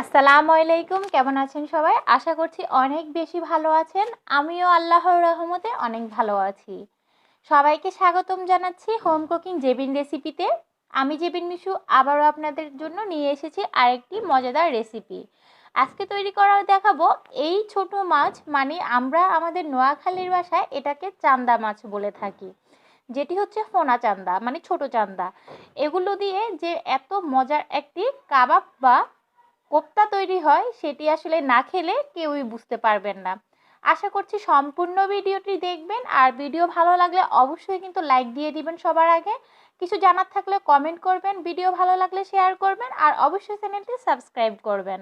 আসসালামু আলাইকুম, কেমন আছেন সবাই? আশা করছি অনেক বেশি ভালো আছেন। আমিও আল্লাহর রহমতে অনেক ভালো আছি। সবাইকে স্বাগতম জানাচ্ছি হোম কুকিং জেবিন রেসিপিতে আমি জেবিন মিশু আবারও আপনাদের জন্য নিয়ে এসেছি আরেকটি মজাদার রেসিপি আজকে তৈরি করা দেখাবো এই ছোট মাছ মানে আমরা আমাদের নোয়াখালীর বাসায় এটাকে চান্দা মাছ বলে থাকি। যেটি হচ্ছে ফোনা চান্দা মানে ছোট চান্দা। এগুলো দিয়ে যে এত মজার একটি কাবাব বা কোপ্তা তৈরি হয়, সেটি আসলে না খেলে কেউই বুঝতে পারবেন না। আশা করছি সম্পূর্ণ ভিডিওটি দেখবেন, আর ভিডিও ভালো লাগলে অবশ্যই কিন্তু লাইক দিয়ে দিবেন সবার আগে। কিছু জানার থাকলে কমেন্ট করবেন, ভিডিও ভালো লাগলে শেয়ার করবেন, আর অবশ্যই চ্যানেলটি সাবস্ক্রাইব করবেন।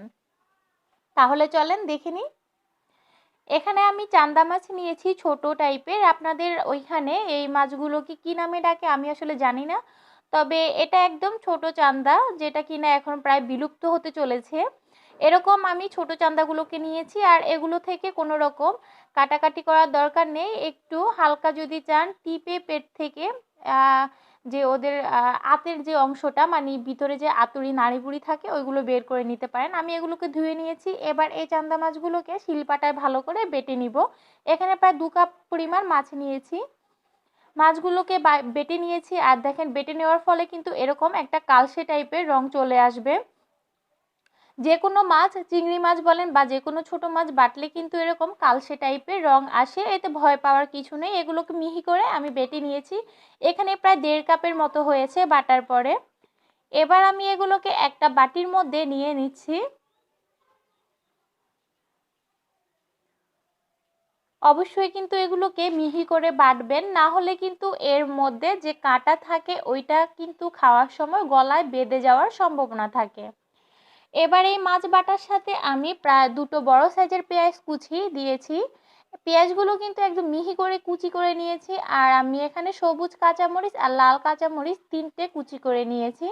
তাহলে চলেন দেখে এখানে আমি চান্দা মাছ নিয়েছি ছোট টাইপের আপনাদের ওইখানে এই মাছগুলোকে কি নামে ডাকে আমি আসলে জানি না। তবে এটা একদম ছোট চান্দা যেটা কিনা এখন প্রায় বিলুপ্ত হতে চলেছে। এরকম আমি ছোট চান্দাগুলোকে নিয়েছি আর এগুলো থেকে কোনো রকম কাটাকাটি করার দরকার নেই। একটু হালকা যদি চান, টিপে পেট থেকে যে ওদের আতের যে অংশটা মানে ভিতরে যে আতুরি নাড়িবুড়ি থাকে, ওইগুলো বের করে নিতে পারেন। আমি এগুলোকে ধুয়ে নিয়েছি। এবার এই চান্দা মাছগুলোকে শিলপাটায় ভালো করে বেটে নিব। এখানে প্রায় দু কাপ পরিমাণ মাছ নিয়েছি। মাছগুলোকে বেটে নিয়েছি আর দেখেন বেটে নেওয়ার ফলে কিন্তু এরকম একটা কালসে টাইপের রং চলে আসবে। যে কোনো মাছ, চিংড়ি মাছ বলেন বা যে কোনো ছোটো মাছ বাটলে কিন্তু এরকম কালসে টাইপের রং আসে, এতে ভয় পাওয়ার কিছু নেই। এগুলোকে মিহি করে আমি বেটে নিয়েছি। এখানে প্রায় দেড় কাপের মতো হয়েছে বাটার পরে। এবার আমি এগুলোকে একটা বাটির মধ্যে নিয়ে নিচ্ছি। অবশ্যই কিন্তু এগুলোকে মিহি করে বাটবেন। না হলে কিন্তু এর মধ্যে যে কাঁটা থাকে, ওইটা কিন্তু খাওয়ার সময় গলায় বেঁধে যাওয়ার সম্ভাবনা থাকে। এবার এই মাছ বাটার সাথে আমি প্রায় দুটো বড় সাইজের পেঁয়াজ কুচি দিয়েছি। পেঁয়াজগুলো কিন্তু একদম মিহি করে কুচি করে নিয়েছি। আর আমি এখানে সবুজ কাঁচামরিচ আর লাল কাঁচামরিচ তিনটে কুচি করে নিয়েছি।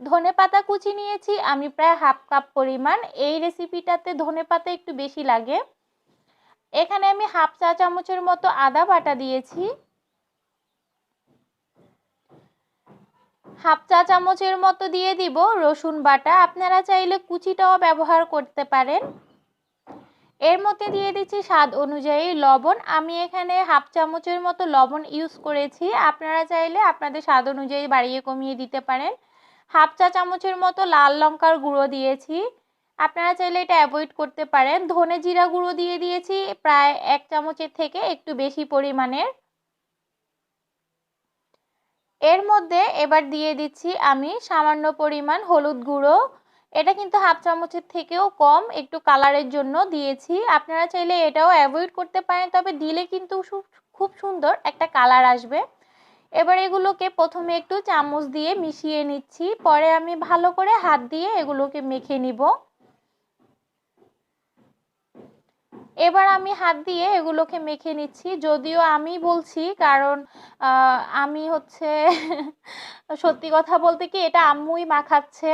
ধনে পাতা কুচি নিয়েছি। আমি প্রায় হাফ কাপ পরিমাণ। এই রেসিপিটাতে ধনে পাতা একটু বেশি লাগে। এখানে আমি হাফ চা চামচের মতো আদা বাটা দিয়েছি। হাফ চা চামচের মতো দিয়ে দিব রসুন বাটা। আপনারা চাইলে কুচিটাও ব্যবহার করতে পারেন। এর মধ্যে দিয়ে দিচ্ছি স্বাদ অনুযায়ী লবণ। আমি এখানে হাফ চামচের মতো লবণ ইউজ করেছি। আপনারা চাইলে আপনাদের স্বাদ অনুযায়ী বাড়িয়ে কমিয়ে দিতে পারেন। হাফ চা চামচের মতো লাল লঙ্কার গুঁড়ো দিয়েছি। আপনারা চাইলে এটা অ্যাভয়েড করতে পারেন। ধনে জিরা গুঁড়ো দিয়ে দিয়েছি, প্রায় এক চামচের থেকে একটু বেশি পরিমাণের। এর মধ্যে এবার দিয়ে দিচ্ছি আমি সামান্য পরিমাণ হলুদ গুঁড়ো। এটা কিন্তু হাফ চামচের থেকেও কম, একটু কালারের জন্য দিয়েছি। আপনারা চাইলে এটাও অ্যাভয়েড করতে পারেন, তবে দিলে কিন্তু খুব সুন্দর একটা কালার আসবে। এবার এগুলোকে প্রথমে একটু চামচ দিয়ে মিশিয়ে নিচ্ছি। পরে আমি ভালো করে হাত দিয়ে এগুলোকে মেখে নিব। এবার আমি হাত দিয়ে এগুলোকে মেখে নিচ্ছি। যদিও আমি বলছি, কারণ আমি হচ্ছে সত্যি কথা বলতে কি, এটা আম্মুই মাখাচ্ছে।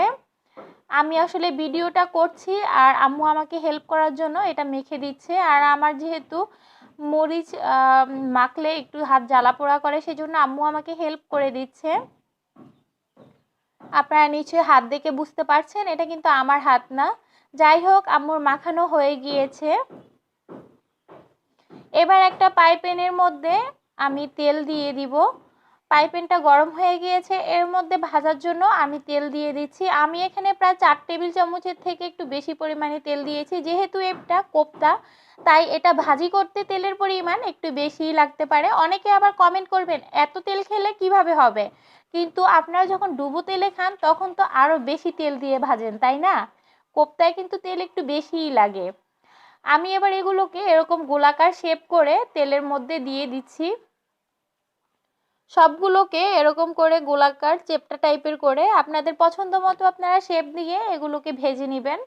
আমি আসলে ভিডিওটা করছি আর আম্মু আমাকে হেল্প করার জন্য এটা মেখে দিচ্ছে। আর আমার যেহেতু মরিচ মাখলে একটু হাত জ্বালা পোড়া করে, সেজন্য আম্মু আমাকে হেল্প করে দিচ্ছে। আপনারা নিশ্চয়ই হাত দেখে বুঝতে পারছেন, এটা কিন্তু আমার হাত না। যাই হোক, আম্মুর মাখানো হয়ে গিয়েছে। এবার একটা পাইপেনের মধ্যে আমি তেল দিয়ে দিব। পাইপেনটা গরম হয়ে গিয়েছে, এর মধ্যে ভাজার জন্য আমি তেল দিয়ে দিচ্ছি। আমি এখানে প্রায় চার টেবিল চামচের থেকে একটু বেশি পরিমাণে তেল দিয়েছি। যেহেতু এটা কোপ্তা, তাই এটা ভাজি করতে তেলের পরিমাণ একটু বেশিই লাগতে পারে। অনেকে আবার কমেন্ট করবেন, এত তেল খেলে কীভাবে হবে? কিন্তু আপনারা যখন ডুবো তেলে খান, তখন তো আরও বেশি তেল দিয়ে ভাজেন, তাই না? কোপ্তায় কিন্তু তেল একটু বেশিই লাগে। আমি এবার এগুলোকে এরকম গোলাকার শেপ করে তেলের মধ্যে দিয়ে দিচ্ছি। সবগুলোকে এরকম করে গোলাকার চেপটা টাইপের করে আপনাদের পছন্দ মতো আপনারা শেপ দিয়ে এগুলোকে ভেজে নেবেন।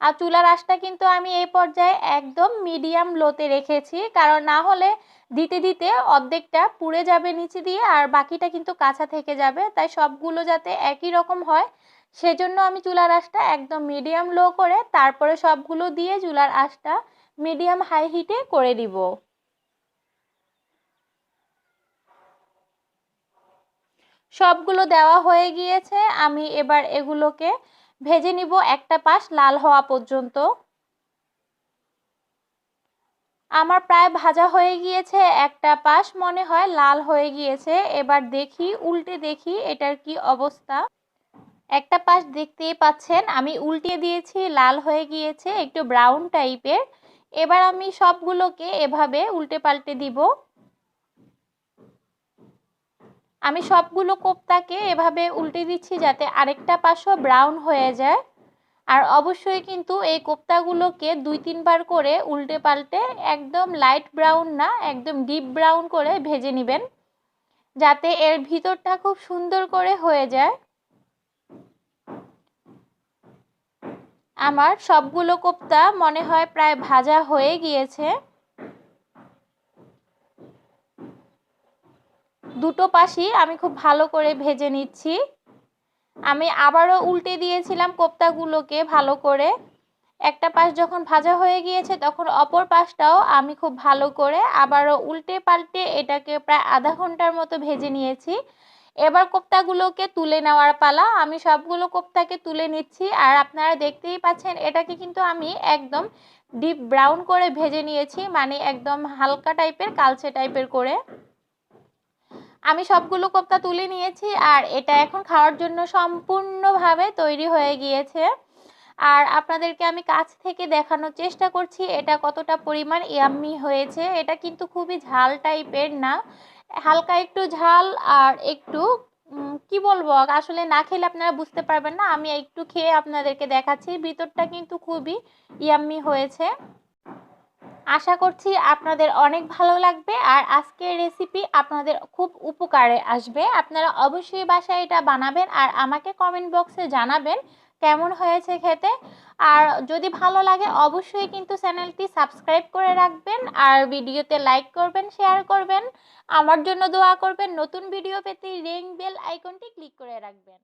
আর চুলার আঁশটা কিন্তু আমি এই পর্যায়ে একদম মিডিয়াম লোতে রেখেছি, কারণ না হলে দিতে দিতে অর্ধেকটা পুড়ে যাবে নিচে দিয়ে আর বাকিটা কিন্তু কাঁচা থেকে যাবে, তাই সবগুলো যাতে একই রকম হয় সেজন্য আমি চুলার আঁশটা একদম মিডিয়াম লো করে তারপরে সবগুলো দিয়ে চুলার আঁশটা মিডিয়াম হাই হিটে করে দিব। সবগুলো দেওয়া হয়ে গিয়েছে, আমি এবার এগুলোকে ভেজে নিব একটা পাশ লাল হওয়া পর্যন্ত। আমার প্রায় ভাজা হয়ে গিয়েছে, একটা পাশ মনে হয় লাল হয়ে গিয়েছে, এবার দেখি, উল্টে দেখি এটার কি অবস্থা। একটা পাশ দেখতেই পাচ্ছেন, আমি উল্টে দিয়েছি, লাল হয়ে গিয়েছে, একটু ব্রাউন টাইপের এবার আমি সবগুলোকে এভাবে উল্টে পাল্টে দিব। আমি সবগুলো কোপ্তাকে এভাবে উল্টে দিচ্ছি যাতে আরেকটা পাশও ব্রাউন হয়ে যায়। আর অবশ্যই কিন্তু এই কোপ্তাগুলোকে দুই তিনবার করে উল্টে পাল্টে একদম লাইট ব্রাউন না, একদম ডিপ ব্রাউন করে ভেজে নেবেন। যাতে এর ভিতরটা খুব সুন্দর করে হয়ে যায়। আমার সবগুলো কোপ্তা মনে হয় প্রায় ভাজা হয়ে গিয়েছে। দুটো পাশই আমি খুব ভালো করে ভেজে নিচ্ছি। আমি আবারও উল্টে দিয়েছিলাম কোপ্তাগুলোকে ভালো করে। একটা পাশ যখন ভাজা হয়ে গিয়েছে, তখন অপর পাশটাও আমি খুব ভালো করে আবারও উল্টে পাল্টে এটাকে প্রায় আধা ঘণ্টার মতো ভেজে নিয়েছি। এবার কোপ্তাগুলোকে তুলে নেওয়ার পালা। আমি সবগুলো কোপ্তাকে তুলে নিচ্ছি আর আপনারা দেখতেই পাচ্ছেন এটাকে কিন্তু আমি একদম ডিপ ব্রাউন করে ভেজে নিয়েছি মানে একদম হালকা টাইপের কালচে টাইপের করে। আমি সবগুলো কোপ্তা তুলে নিয়েছি আর এটা এখন খাওয়ার জন্য সম্পূর্ণভাবে তৈরি হয়ে গিয়েছে। আর আপনাদেরকে আমি কাছ থেকে দেখানোর চেষ্টা করছি এটা কতটা পরিমাণ ইয়াম্মি হয়েছে। এটা কিন্তু খুবই ঝাল টাইপের না। হালকা একটু ঝাল আর একটু কি বলব, আসলে না খেলে আপনারা বুঝতে পারবেন না। আমি একটু খেয়ে আপনাদেরকে দেখাচ্ছি। ভিতরটা কিন্তু খুবই ইয়াম্মি হয়েছে। আশা করছি আপনাদের অনেক ভালো লাগবে আর আজকের রেসিপি আপনাদের খুব উপকারে আসবে। আপনারা অবশ্যই বাসায় এটা বানাবেন আর আমাকে কমেন্ট বক্সে জানাবেন কেমন হয়েছে খেতে? আর যদি ভালো লাগে, অবশ্যই কিন্তু চ্যানেলটি সাবস্ক্রাইব করে রাখবেন আর ভিডিওতে লাইক করবেন, শেয়ার করবেন। আমার জন্য দোয়া করবেন। নতুন ভিডিও পেতে রিং বেল আইকনটি ক্লিক করে রাখবেন।